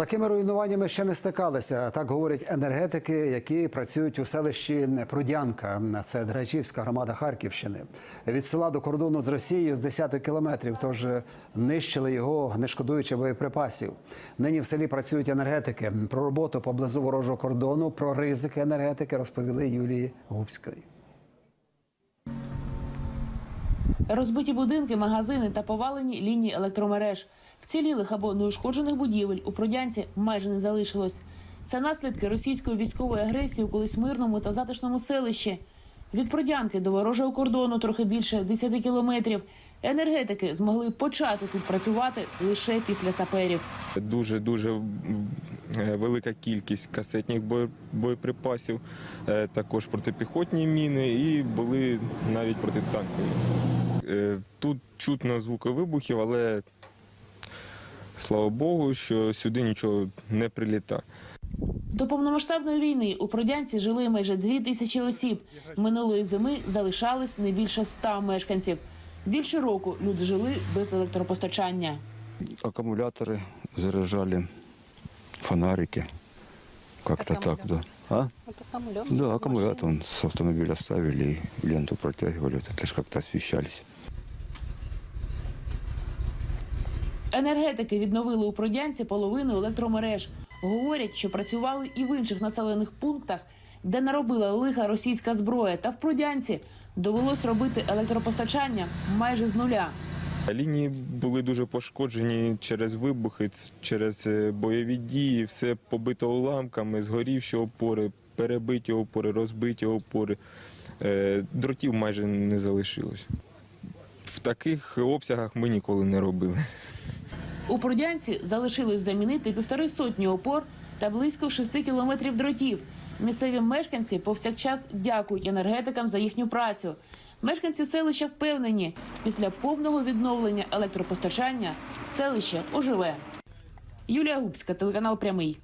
Такими руйнуваннями ще не стикалися. Так говорять енергетики, які працюють у селищі Прудянка. Це Драчівська громада Харківщини. Від села до кордону з Росією з 10 кілометрів. Тож нищили його, не шкодуючи боєприпасів. Нині в селі працюють енергетики. Про роботу поблизу ворожого кордону, про ризики енергетики розповіли Юлії Губської. Розбиті будинки, магазини та повалені лінії електромереж. Вцілілих або неушкоджених будівель у Продянці майже не залишилось. Це наслідки російської військової агресії у колись мирному та затишному селищі. Від Продянки до ворожого кордону трохи більше 10 кілометрів. Енергетики змогли почати тут працювати лише після саперів. Дуже дуже велика кількість касетних боєприпасів, е, також протипіхотні міни і були навіть протитанкові. Е, Тут чутно звуки вибухів, але слава Богу, що сюди нічого не прилітає. До повномасштабної війни у Продянці жили майже дві тисячі осіб. Минулої зими залишались не більше ста мешканців. Більше року люди жили без електропостачання. аккумуляторы заряжали, фонарики. Как-то так, да. А? Вот аккумулятор. Да, аккумулятор он с автомобиля ставили и ленту протягивали, вот это же как-то освещались. Енергетики відновили у Продянці половину електромереж. Говорять, що працювали і в інших населених пунктах, де наробила лиха російська зброя. Та в Продянці довелось робити електропостачання майже з нуля. Лінії були дуже пошкоджені через вибухи, через е, бойові дії, все побито уламками, згорівші опори, перебиті опори, розбиті опори. Е, Дротів майже не залишилось. В таких обсягах ми ніколи не робили. У Продянці залишилось замінити півтори сотні опор та близько шести кілометрів дротів. Місцеві мешканці повсякчас дякують енергетикам за їхню працю. Мешканці селища впевнені, після повного відновлення електропостачання селище оживе. Юлія Губська, телеканал Прямий.